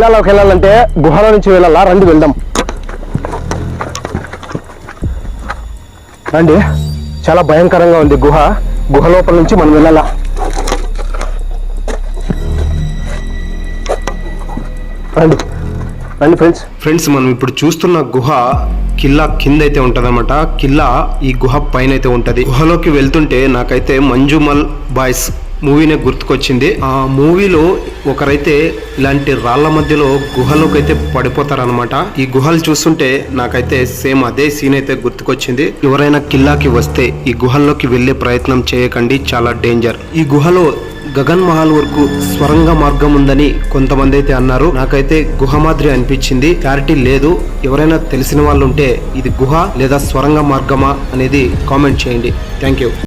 కిల్లాలోకి వెళ్ళాలంటే గుహల నుంచి వెళ్ళాలా? రండి వెళ్దాం. రండి. చాలా భయంకరంగా ఉంది గుహ. గుహ లోపల నుంచి మనం వెళ్ళాలా? రండి. రండి ఫ్రెండ్స్. ఫ్రెండ్స్ మనం ఇప్పుడు చూస్తున్న గుహ కిల్లా కింద అయితే ఉంటుందన్నమాట. కిల్లా ఈ గుహ పైన అయితే ఉంటుంది. గుహలోకి వెళ్తుంటే నాకైతే మంజుమల్ బాయ్స్ మూవీనే గుర్తుకొచ్చింది. ఆ మూవీలో ఒకరైతే ఇలాంటి రాళ్ళ మధ్యలో గుహలోకి అయితే పడిపోతారనమాట ఈ గుహలు చూస్తుంటే నాకైతే సేమ్ అదే సీన్ అయితే గుర్తుకొచ్చింది. ఎవరైనా కిల్లాకి వస్తే ఈ గుహల్లోకి వెళ్ళే ప్రయత్నం చేయకండి చాలా డేంజర్ ఈ గుహలో గగన్ మహల్ వరకు స్వరంగ మార్గం ఉందని కొంతమంది అయితే అన్నారు. నాకైతే గుహ మాదిరి అనిపించింది. క్లారిటీ లేదు. ఎవరైనా తెలిసిన వాళ్ళు ఉంటే ఇది గుహ లేదా స్వరంగ మార్గమా అనేది కామెంట్ చేయండి. Thank you.